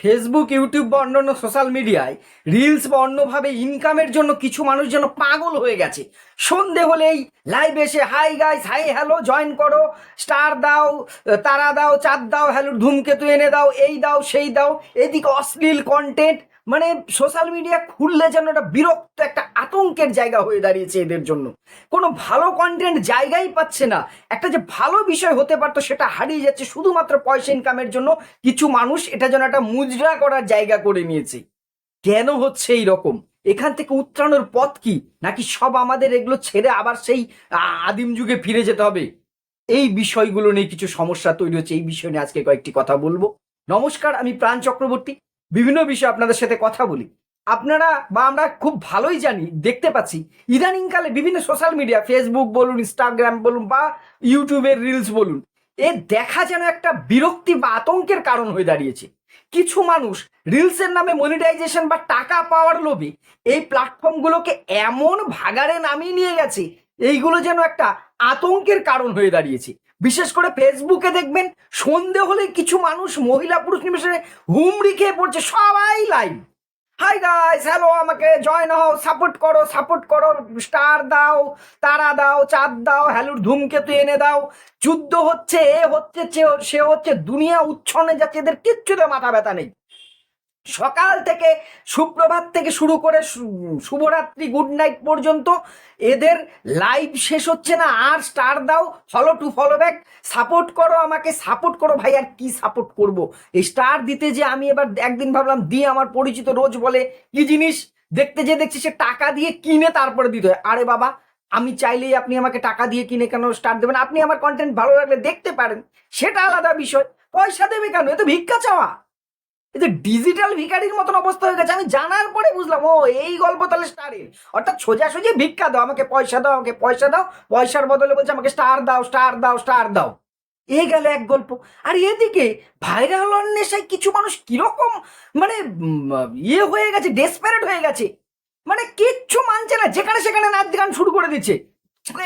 Facebook YouTube বা অন্যান্য social মিডিয়ায় রিলস বা অন্যভাবে ইনকামের জন্য কিছু মানুষ যেন পাগল হয়ে গেছে। সন্ধে হলেই লাইভ এসে hi guys hi hello join করো। স্টার দাও, তারা দাও, চাঁদ দাও হ্যালো ধূমকেতু এনে দাও, এই দাও, সেই দাও। এদিকে অশ্লীল কন্টেন্ট মানে সোশ্যাল মিডিয়া খুললে যেন একটা বিরক্ত একটা আতঙ্কের জায়গা হয়ে দাঁড়িয়েছে এদের জন্য। কোনো ভালো কন্টেন্ট জায়গাই পাচ্ছে না। একটা যে ভালো বিষয় হতে পারতো সেটা হারিয়ে যাচ্ছে শুধুমাত্র পয়সা ইনকামের জন্য। কিছু মানুষ এটা যেন একটা মুজরা করার জায়গা করে নিয়েছে। কেন হচ্ছে এই রকম? এখান থেকে উত্তরানোর পথ কি? নাকি সব আমাদের এগুলো ছেড়ে আবার সেই আদিম যুগে ফিরে যেতে হবে? এই বিষয়গুলো নিয়ে কিছু সমস্যা তৈরি হচ্ছে। এই বিষয় নিয়ে আজকে কয়েকটি কথা বলব। নমস্কার, আমি প্রাণ চক্রবর্তী। বিভিন্ন বিষয়ে আপনাদের সাথে কথা বলি। আপনারা বা আমরা খুব ভালোই জানি, দেখতে পাচ্ছি, ইদানিংকালে বিভিন্ন সোশ্যাল মিডিয়া ফেসবুক বলুন ইনস্টাগ্রাম বলুন বা ইউটিউবের রিলস বলুন, এ দেখা যেন একটা বিরক্তি বা আতঙ্কের কারণ হয়ে দাঁড়িয়েছে। কিছু মানুষ রিলসের নামে মনিটাইজেশন বা টাকা পাওয়ার লোভে এই প্ল্যাটফর্মগুলোকে এমন ভাগাড়ে নামিয়ে নিয়ে গেছে, এইগুলো যেন একটা আতঙ্কের কারণ হয়ে দাঁড়িয়েছে। বিশেষ করে ফেসবুকে দেখবেন সন্ধে হলে কিছু মানুষ মহিলা পুরুষ নিমেষে হুমড়ি খেয়ে পড়ছে, সবাই লাইভ হাই গাইস হ্যালো আমাকে জয়েন হও সাপোর্ট করো সাপোর্ট করো স্টার দাও, তারা দাও, চাঁদ দাও, হ্যালোর ধূমকেতু এনে দাও। যুদ্ধ হচ্ছে, এ হচ্ছে, সে হচ্ছে দুনিয়া উচ্ছনে যাচ্ছে, এদের কিচ্ছুতে মাথা ব্যথা নেই। সকাল থেকে সুপ্রভাত থেকে শুরু করে শুভরাত্রি গুড নাইট পর্যন্ত এদের লাইভ শেষ হচ্ছে না। আর স্টার দাও follow to follow back support করো আমাকে সাপোর্ট করো ভাই, আর কি সাপোর্ট করব? এই স্টার দিতে যে আমি এবার একদিন ভাবলাম দিয়ে আমার পরিচিত রোজ বলে, কি জিনিস? দেখতে যে দেখছি সে টাকা দিয়ে কিনে তারপরে দিতে হয়। আরে বাবা, আমি চাইলেই আপনি আমাকে টাকা দিয়ে কিনে কেন স্টার দেবেন? আপনি আমার কন্টেন্ট ভালো লাগলে দেখতে পারেন। সেটা আলাদা বিষয়। পয়সা দেবে কেন? এ তো ভিক্ষা চাওয়া। এই যে ডিজিটাল ভিখারির মতন অবস্থা হয়ে গেছে, আমি জানার পরে বুঝলাম, ও, এই গল্প তাহলে স্টারের অর্থাৎ সোজাসুজি ভিক্ষা দাও, আমাকে পয়সা দাও, আমাকে পয়সা দাও, পয়সার বদলে বলছে আমাকে স্টার দাও স্টার দাও স্টার দাও। এ গেল এক গল্প। আর এদিকে ভাইরাল নেশায় কিছু মানুষ কীরকম মানে ইয়ে হয়ে গেছে ডেসপারেট হয়ে গেছে। মানে কিচ্ছু মানছে না, যেখানে সেখানে নাচ গান শুরু করে দিচ্ছে।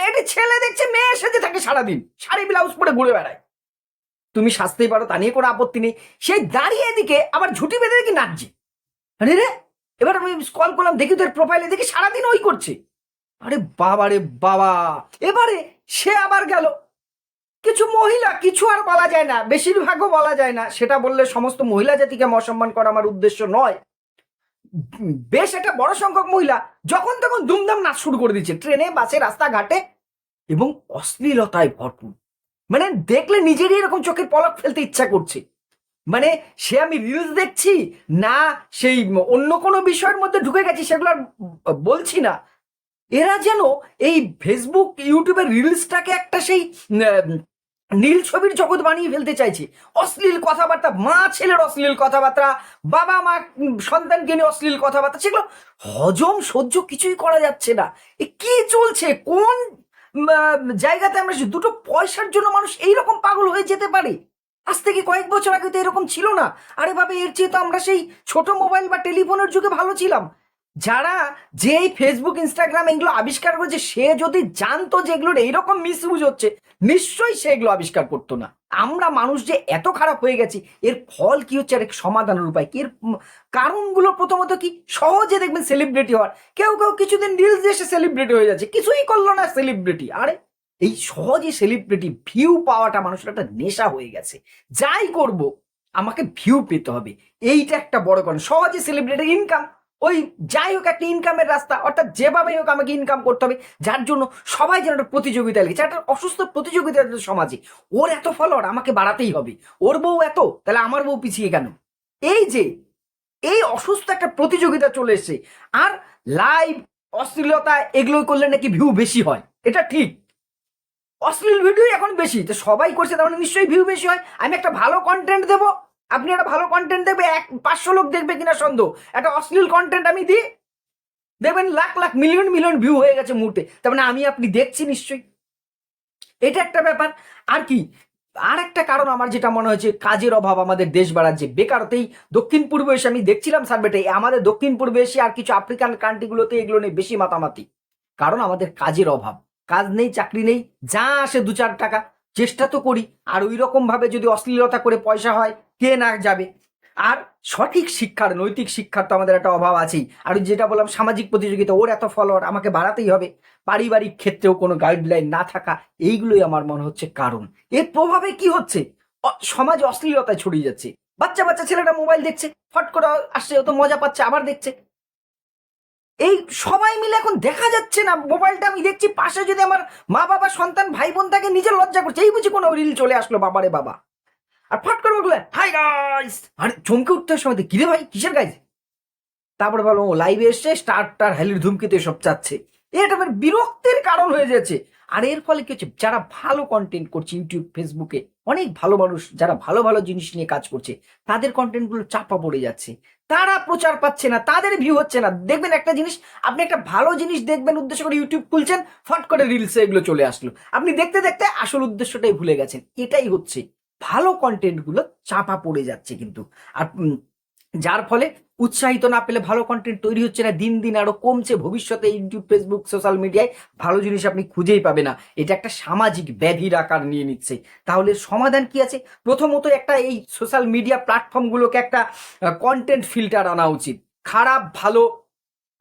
এটি ছেলে দেখছে, মেয়ে সেজে থাকে সারাদিন। শাড়ি ব্লাউজ পরে ঘুরে বেড়ায়। তুমি সাজতেই পারো, তা নিয়ে কোনো আপত্তি নেই। সে দাঁড়িয়ে এদিকে আবার ঝুটি বেঁধে দেখি নাচছে। আরে রে, এবার আমি কল করলাম, দেখি তোর প্রোফাইলে দেখি সারাদিন ওই করছে। আরে বাবা রে বাবা, এবারে সে আবার গেল। কিছু মহিলা, কিছু আর বলা যায় না, বেশিরভাগও বলা যায় না, সেটা বললে সমস্ত মহিলা জাতিকে অসম্মান করা আমার উদ্দেশ্য নয়। বেশ একটা বড় সংখ্যক মহিলা যখন তখন দুমদাম নাচ শুরু করে দিচ্ছে, ট্রেনে, বাসে, রাস্তাঘাটে, এবং অশ্লীলতায় ভরপুর। মানে দেখলে নিজেরই এরকম চোখের পলক ফেলতে ইচ্ছা করছে। মানে সে আমি রিলস দেখছি, না সেই অন্য কোনো বিষয়ের মধ্যে ঢুকে গেছি, সেগুলো আর বলছি না। এরা যেন এই ফেসবুক ইউটিউবের রিলসটাকে একটা সেই নীল ছবির জগৎ বানিয়ে ফেলতে চাইছে। অশ্লীল কথাবার্তা, মা ছেলের অশ্লীল কথাবার্তা, বাবা মা সন্তানকে নিয়ে অশ্লীল কথাবার্তা, সেগুলো হজম সহ্য কিছুই করা যাচ্ছে না। এ কি চলছে? কোন জায়গাতে আমরা দুটো পয়সার জন্য মানুষ এইরকম পাগল হয়ে যেতে পারে? আজ থেকে কয়েক বছর আগে তো এরকম ছিল না। আরে বাবা, এর চেয়ে তো আমরা সেই ছোট মোবাইল বা টেলিফোনের যুগে ভালো ছিলাম। যারা যে ফেসবুক ইনস্টাগ্রাম এগুলো আবিষ্কার করেছে, সে যদি জানতো যে এগুলোর এইরকম মিসইউজ হচ্ছে, নিশ্চয়ই সে এগুলো আবিষ্কার করতো না। আমরা মানুষ যে এত খারাপ হয়ে গেছি, এর ফল কি হচ্ছে আর সমাধানের উপায় কি? এর কারণগুলো প্রথমত কি? সহজে দেখবেন সেলিব্রিটি হওয়ার। কেউ কেউ কিছুদিন রিলস এসে সেলিব্রিটি হয়ে যাচ্ছে। কিছুই করল না সেলিব্রিটি আরে, এই সহজে সেলিব্রিটি ভিউ পাওয়াটা মানুষের একটা নেশা হয়ে গেছে। যাই করব, আমাকে ভিউ পেতে হবে। এইটা একটা বড় কারণ। সহজে সেলিব্রিটির ইনকাম ওই যাই হোক একটা ইনকামের রাস্তা, অর্থাৎ যেভাবেই হোক আমাকে ইনকাম করতে হবে, যার জন্য সবাই যেন একটা প্রতিযোগিতা লেগেছে একটা অসুস্থ প্রতিযোগিতা সমাজে। ওর এত ফলোয়ার আমাকে বাড়াতেই হবে, ওর বউ এত, তাহলে আমার বউ পিছিয়ে কেন? এই যে, এই অসুস্থ একটা প্রতিযোগিতা চলে এসছে, আর লাইভ অশ্লীলতা এগুলো করলে নাকি ভিউ বেশি হয়, এটা ঠিক। অশ্লীল ভিডিও এখন বেশি, তো সবাই করছে, তার মানে নিশ্চয়ই ভিউ বেশি হয়। আমি একটা ভালো কন্টেন্ট দেবো আপনি একটা ভালো কন্টেন্ট দেবে এক, পাঁচশো লোক দেখবে কিনা সন্দেহ। একটা অশ্লীল কন্টেন্ট আমি দিই, দেখবেন lakh lakh, million million view হয়ে গেছে মুহূর্তে। তার মানে আমি আপনি দেখছি নিশ্চয়ই। এটা একটা ব্যাপার। আর কি আর একটা কারণ আমার যেটা মনে হয়েছে, কাজের অভাব আমাদের দেশ বাড়াচ্ছে বেকারতেই দক্ষিণ পূর্ব এসে আমি দেখছিলাম সার্ভেটে আমাদের দক্ষিণ পূর্ব এসে আর কিছু আফ্রিকান কান্ট্রিগুলোতে এগুলো নিয়ে বেশি মাতামাতি। কারণ আমাদের কাজের অভাব। কাজ নেই, চাকরি নেই, যা আসে দু চার টাকা। চেষ্টা তো করি। আর ওই রকম ভাবে যদি অশ্লীলতা করে পয়সা হয়, কে না যাবে? আর সঠিক শিক্ষার, নৈতিক শিক্ষার তো আমাদের একটা অভাব আছেই। আর যেটা বললাম, সামাজিক প্রতিযোগিতা, ওর এত ফলোয়ার আমাকে বাড়াতেই হবে। পারিবারিক ক্ষেত্রেও কোনো গাইডলাইন না থাকা, এইগুলোই আমার মনে হচ্ছে কারণ। এর প্রভাবে কি হচ্ছে? সমাজে অশ্লীলতায় ছড়িয়ে যাচ্ছে। বাচ্চা বাচ্চা ছেলেটা মোবাইল দেখছে, ফট করে আসছে, ও তো মজা পাচ্ছে, আবার দেখছে। এই সবাই মিলে এখন দেখা যাচ্ছে না। মোবাইলটা আমি দেখছি, পাশে যদি আমার মা বাবা, সন্তান, ভাই বোন থাকে, নিজের লজ্জা করছে। এই বুঝি কোনো রিল চলে আসলো বাবারে বাবা। আর ফট করে বলল হাই গাইস আরে চমকে উঠতে সময় কিরে ভাই, কিসের গাইজ তারপরে বলব ও লাইভে এসছে স্টারটার হ্যালির ধুমকিতে সব চাচ্ছে। এটা আমার বিরক্তির কারণ হয়ে যাচ্ছে। আর এর ফলে কি হচ্ছে, যারা ভালো কন্টেন্ট করছে ইউটিউব ফেসবুকে অনেক ভালো মানুষ, যারা ভালো ভালো জিনিস নিয়ে কাজ করছে, তাদের কন্টেন্টগুলো চাপা পড়ে যাচ্ছে। তারা প্রচার পাচ্ছে না, তাদের ভিউ হচ্ছে না। দেখবেন একটা জিনিস, আপনি একটা ভালো জিনিস দেখবেন, উদ্দেশ্য করে ইউটিউব খুলছেন, ফট করে রিলসে এগুলো চলে আসলো। আপনি দেখতে দেখতে আসল উদ্দেশ্যটাই ভুলে গেছেন। এটাই হচ্ছে। ভালো কন্টেন্টগুলো চাপা পড়ে যাচ্ছে কিন্তু। আর যার ফলে উৎসাহিত না পেলে ভালো কন্টেন্ট তৈরি হচ্ছে না, দিন দিন আরও কমছে। ভবিষ্যতে ইউটিউব ফেসবুক সোশ্যাল মিডিয়ায় ভালো জিনিস আপনি খুঁজেই পাবে না। এটা একটা সামাজিক ব্যাধির আকার নিয়ে নিচ্ছে। তাহলে সমাধান কি আছে? প্রথমত একটা এই সোশ্যাল মিডিয়া প্ল্যাটফর্মগুলোকে একটা কন্টেন্ট ফিল্টার আনা উচিত। খারাপ, ভালো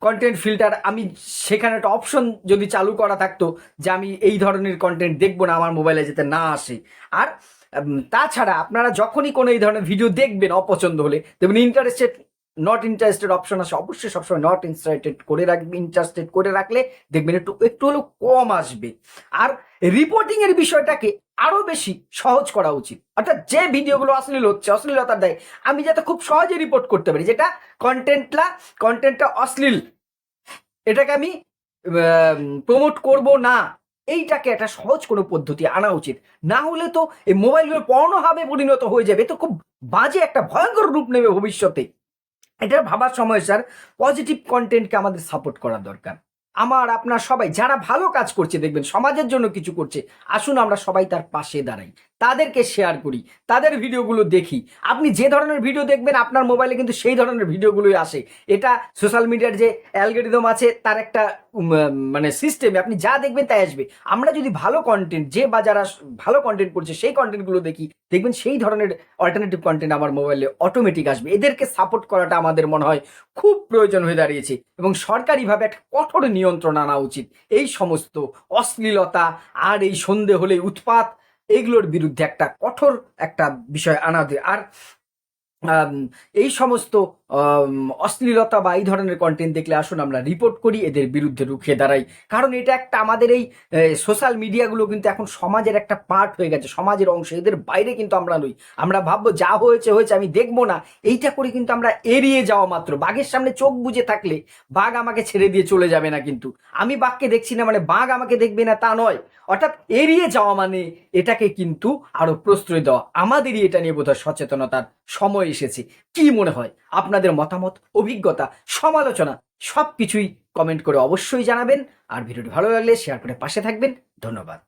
কন্টেন্ট ফিল্টার আমি সেখানে একটা অপশন যদি চালু করা থাকতো যে আমি এই ধরনের কন্টেন্ট দেখব না, আমার মোবাইলে যাতে না আসে। আর তাছাড়া আপনারা যখনই কোনো এই ধরনের ভিডিও দেখবেন অপছন্দ হলে, দেখবেন ইন্টারেস্টেড নট ইন্টারেস্টেড অপশন আছে, অবশ্যই সবসময় নট ইন্টারেস্টেড করে রাখবে ইন্টারেস্টেড করে রাখলে দেখবেন একটু একটু হলেও কম আসবে। আর রিপোর্টিং এর বিষয়টাকে আরও বেশি সহজ করা উচিত। অর্থাৎ যে ভিডিওগুলো অশ্লীল হচ্ছে, অশ্লীলতার দেয়, আমি যাতে খুব সহজে রিপোর্ট করতে পারি, যেটা কন্টেন্টটা কন্টেন্টটা অশ্লীল, এটাকে আমি প্রমোট করব না, এইটাকে একটা সহজ কোনো পদ্ধতি আনা উচিত। না হলে তো এই মোবাইলগুলো পর্ণভাবে পরিণত হয়ে যাবে তো খুব বাজে একটা ভয়ঙ্কর রূপ নেবে ভবিষ্যতে। এটা ভাবার সময়, স্যার। পজিটিভ কন্টেন্টকে আমাদের সাপোর্ট করা দরকার। আমার, আপনার সবাই যারা ভালো কাজ করছে, দেখবেন সমাজের জন্য কিছু করছে, আসুন আমরা সবাই তার পাশে দাঁড়াই। তাদেরকে শেয়ার করি, তাদের ভিডিওগুলো দেখি। আপনি যে ধরনের ভিডিও দেখবেন, আপনার মোবাইলে কিন্তু সেই ধরনের ভিডিওগুলোই আসে। এটা সোশ্যাল মিডিয়ার যে অ্যালগোরিদম আছে, তার একটা মানে সিস্টেমে আপনি যা দেখবেন তাই আসবে। আমরা যদি ভালো কন্টেন্ট যে বা যারা ভালো কন্টেন্ট করছে, সেই কন্টেন্টগুলো দেখি, দেখবেন সেই ধরনের অল্টারনেটিভ কন্টেন্ট আমার মোবাইলে অটোমেটিক আসবে। এদেরকে সাপোর্ট করাটা আমাদের মনে হয় খুব প্রয়োজন হয়ে দাঁড়িয়েছে এবং সরকারিভাবে একটা কঠোর নিয়ন্ত্রণ আনা উচিত। এই সমস্ত অশ্লীলতা আর এই সন্ধে হলে উৎপাত এইগুলোর বিরুদ্ধে একটা কঠোর একটা বিষয় আনা আর এই সমস্ত অশ্লীলতা বা এই ধরনের কন্টেন্ট দেখলে আসুন আমরা রিপোর্ট করি, এদের বিরুদ্ধে রুখে দাঁড়াই। কারণ এটা একটা আমাদের এই সোশ্যাল মিডিয়াগুলো কিন্তু এখন সমাজের একটা পার্ট হয়ে গেছে, সমাজের অংশ, এদের বাইরে কিন্তু আমরা নই। আমরা ভাববো যা হয়েছে হয়েছে আমি দেখব না, এইটা করে কিন্তু আমরা এড়িয়ে যাওয়া মাত্র। বাঘের সামনে চোখ বুজে থাকলে বাঘ আমাকে ছেড়ে দিয়ে চলে যাবে না কিন্তু। আমি বাঘকে দেখছি না মানে বাঘ আমাকে দেখবে না তা নয়। অর্থাৎ এড়িয়ে যাওয়া মানে এটাকে কিন্তু আরও প্রশ্রয় দেওয়া। আমাদেরই এটা নিয়ে বোধহয় সচেতনতার সময় এসেছে। কি মনে হয়? আপনাদের মতামত, অভিজ্ঞতা, সমালোচনা সব কিছুই কমেন্ট করে অবশ্যই জানাবেন। আর ভিডিওটি ভালো লাগলে শেয়ার করে পাশে থাকবেন। ধন্যবাদ।